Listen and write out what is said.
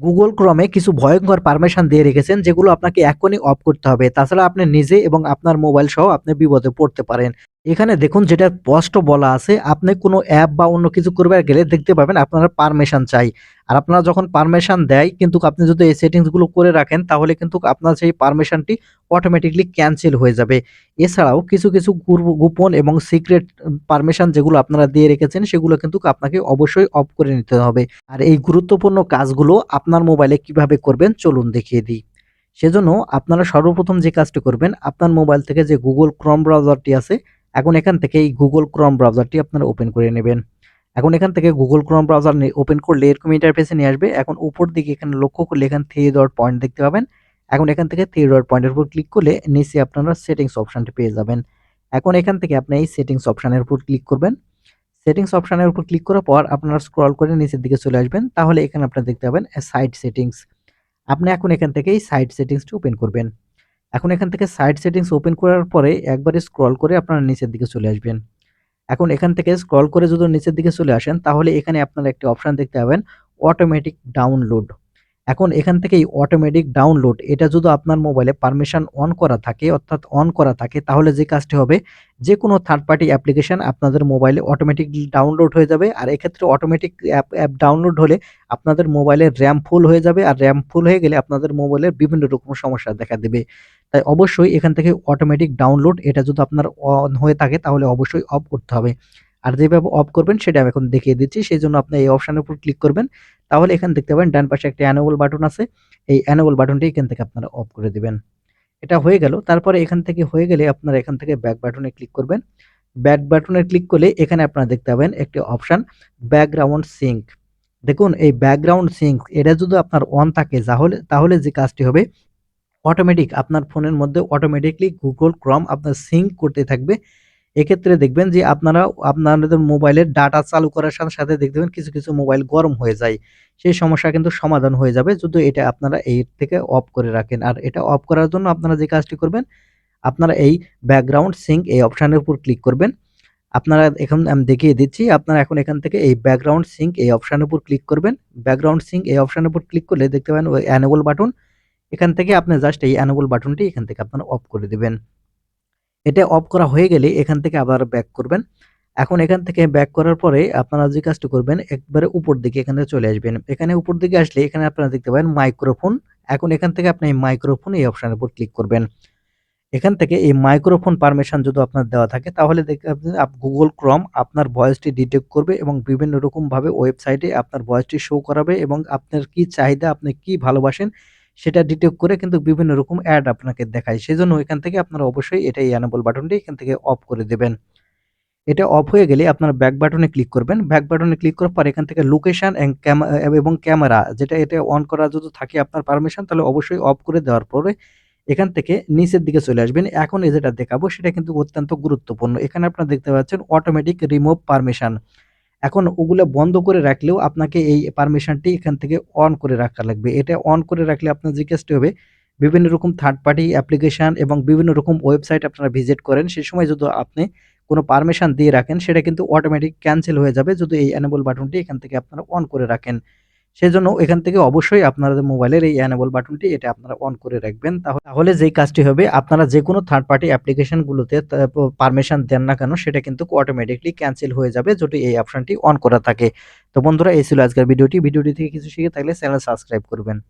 Google ক্রমে কিছু ভয়ঙ্কর পারমিশন দিয়ে রেখেছেন, যেগুলো আপনাকে এখনই অফ করতে হবে। তাছাড়া আপনি নিজে এবং আপনার মোবাইল সহ আপনি বিপদে পড়তে পারেন। এখানে দেখুন যেটা স্পষ্ট বলা আছে, আপনি কোনো অ্যাপ বা অন্য কিছু করবে গেলে দেখতে পাবেন আপনারা পারমিশন চাই। আর আপনারা যখন পারমিশন দেয়, কিন্তু আপনি যদি এই সেটিংসগুলো করে রাখেন, তাহলে কিন্তু আপনার সেই পারমিশনটি অটোমেটিকলি ক্যান্সেল হয়ে যাবে। এছাড়াও কিছু কিছু গোপন এবং সিক্রেট পারমিশন যেগুলো আপনারা দিয়ে রেখেছেন, সেগুলো কিন্তু আপনাকে অবশ্যই অফ করে নিতে হবে। আর এই গুরুত্বপূর্ণ কাজগুলো আপনার মোবাইলে কীভাবে করবেন, চলুন দেখিয়ে দিই। সেজন্য আপনারা সর্বপ্রথম যে কাজটি করবেন, আপনার মোবাইল থেকে যে গুগল ক্রম ব্রাউজারটি আছে এখন এখান থেকে এই গুগল ক্রম ব্রাউজারটি আপনারা ওপেন করে নেবেন। এখন এখান থেকে গুগল ক্রম ব্রাউজার ওপেন করলে এরকম ইন্টারফেসে নিয়ে আসবে। এখন উপর দিকে এখানে লক্ষ্য করলে এখানে থ্রি ডট পয়েন্ট দেখতে পাবেন। এখন এখান থেকে থ্রি ডট পয়েন্টের উপর ক্লিক করলে নিচে আপনারা সেটিংস অপশনটি পেয়ে যাবেন। এখন এখান থেকে আপনি এই সেটিংস অপশনের উপর ক্লিক করবেন। সেটিংস অপশনের উপর ক্লিক করার পর আপনারা স্ক্রল করে নিচের দিকে চলে আসবেন। তাহলে এখানে আপনারা দেখতে পাবেন সাইট সেটিংস আপনি এখন এখান থেকে এই সাইট সেটিংসটি ওপেন করবেন। এখন এখান থেকে সাইট সেটিংস ওপেন করার পরে একবারে স্ক্রল করে আপনারা নিচের দিকে চলে আসবেন। এখন এখান থেকে স্ক্রল করে যদি নিচের দিকে চলে আসেন, তাহলে এখানে আপনারা একটি অপশান দেখতে পাবেন অটোমেটিক ডাউনলোড এখন এখান থেকে এই অটোমেটিক ডাউনলোড এটা যদি আপনার মোবাইলে পারমিশন অন করা থাকে, অর্থাৎ অন করা থাকে, তাহলে যে কাজটি হবে যে কোনো থার্ড পার্টি অ্যাপ্লিকেশন আপনাদের মোবাইলে অটোমেটিক ডাউনলোড হয়ে যাবে, আর এক্ষেত্রে অটোমেটিক অ্যাপ অ্যাপ ডাউনলোড হলে আপনাদের মোবাইলের র্যাম ফুল হয়ে যাবে, আর র্যাম ফুল হয়ে গেলে আপনাদের মোবাইলের বিভিন্ন রকম সমস্যা দেখা দেবে। তাই অবশ্যই এখান থেকে অটোমেটিক ডাউনলোড এটা যদি আপনার অন হয়ে থাকে তাহলে অবশ্যই অফ করতে হবে। আর যেভাবে অফ করবেন সেটা আমি এখন দেখিয়ে দিচ্ছি সেই জন্য আপনি এই অপশানের উপর ক্লিক করবেন। তাহলে এখান দেখতে পাবেন, ডান পাশে একটা অ্যানোবল বাটন আছে, এই অ্যানোবল বাটনটি এখান থেকে আপনারা অফ করে দিবেন। এটা হয়ে গেল, তারপরে এখান থেকে হয়ে গেলে আপনারা এখান থেকে ব্যাক বাটনে ক্লিক করবেন। ব্যাক বাটনে ক্লিক করলে এখানে আপনারা দেখতে পাবেন একটি অপশান ব্যাকগ্রাউন্ড সিঙ্ক দেখুন, এই ব্যাকগ্রাউন্ড সিঙ্ক এটা যদি আপনার অন থাকে, তাহলে তাহলে যে কাজটি হবে অটোমেটিক আপনার ফোনের মধ্যে অটোমেটিকলি গুগল ক্রম আপনার সিঙ্ক করতে থাকবে। এক্ষেত্রে দেখবেন যে আপনারা, আপনাদের মোবাইলের ডাটা চালু করার সাথে সাথে দেখবেন কিছু কিছু মোবাইল গরম হয়ে যায়। সেই সমস্যা কিন্তু সমাধান হয়ে যাবে, যদি এটা আপনারা এই থেকে অফ করে রাখেন। আর এটা অফ করার জন্য আপনারা যে কাজটি করবেন, আপনারা এই ব্যাকগ্রাউন্ড সিঙ্ক এই অপশানের উপর ক্লিক করবেন। আপনারা এখন আমি দেখিয়ে দিচ্ছি, আপনারা এখন এখান থেকে এই ব্যাকগ্রাউন্ড সিঙ্ক এই অপশানের উপর ক্লিক করবেন। ব্যাকগ্রাউন্ড সিঙ্ক এই অপশানের উপর ক্লিক করলে দেখতে পাবেন ওই অ্যানেবল বাটন এখান থেকে আপনি জাস্ট এই অ্যানেবল বাটনটি এখান থেকে আপনারা অফ করে দিবেন। এটা অফ করা হয়ে গেলে এখান থেকে আবার ব্যাক করবেন। এখন এখান থেকে ব্যাক করার পরে আপনারা যে কাজটি করবেন, একবারে উপর দিকে এখানে চলে আসবেন। এখানে উপর দিকে আসলে এখানে আপনারা দেখতে পাবেন মাইক্রোফোন এখন এখান থেকে আপনি এই মাইক্রোফোন এই অপশানের উপর ক্লিক করবেন। এখান থেকে এই মাইক্রোফোন পারমিশন যদি আপনার দেওয়া থাকে, তাহলে গুগল ক্রম আপনার ভয়েসটি ডিটেক্ট করবে এবং বিভিন্ন রকমভাবে ওয়েবসাইটে আপনার ভয়েসটি শো করাবে এবং আপনার কি চাহিদা, আপনি কি ভালোবাসেন সেটা ডিটেক্ট করে কিন্তু বিভিন্ন রকম অ্যাড আপনাকে দেখায়। সেই জন্য এখান থেকে আপনারা অবশ্যই এটা অ্যানেবল বাটনটি এখান থেকে অফ করে দেবেন। এটা অফ হয়ে গেলে আপনার ব্যাক বাটনে ক্লিক করবেন। ব্যাক বাটনে ক্লিক করার পর এখান থেকে লোকেশন এবং ক্যামেরা যেটা এটা অন করা যদি থাকে আপনার পারমিশন তাহলে অবশ্যই অফ করে দেওয়ার পরে এখান থেকে নিচের দিকে চলে আসবেন। এখন যেটা দেখাবো, সেটা কিন্তু অত্যন্ত গুরুত্বপূর্ণ। এখানে আপনারা দেখতে পাচ্ছেন অটোমেটিক রিমুভ পারমিশন এখন ওগুলো বন্ধ করে রাখলেও আপনাকে এই পারমিশনটি এখান থেকে অন করে রাখা লাগবে। এটা অন করে রাখলে আপনার যে হবে, বিভিন্ন রকম থার্ড পার্টি অ্যাপ্লিকেশান এবং বিভিন্ন রকম ওয়েবসাইট আপনারা ভিজিট করেন সে সময় যদি আপনি কোনো পারমিশন দিয়ে রাখেন, সেটা কিন্তু অটোমেটিক ক্যান্সেল হয়ে যাবে যদি এই অ্যানেবল বাটনটি এখান থেকে আপনারা অন করে রাখেন। সেজন্য এখান থেকে অবশ্যই আপনাদের মোবাইলের এই অ্যানেবল বাটনটি এটা আপনারা অন করে রাখবেন। তাহলে যেই কাজটি হবে, আপনারা যে কোনো থার্ড পার্টি অ্যাপ্লিকেশনগুলোতে পারমিশন দেন না কেন, সেটা কিন্তু অটোমেটিকলি ক্যান্সেল হয়ে যাবে যদি এই অপশনটি অন করা থাকে। তো বন্ধুরা, এই ছিল আজকের ভিডিওটি। ভিডিওটি থেকে কিছু শিখে থাকলে চ্যানেল সাবস্ক্রাইব করবেন।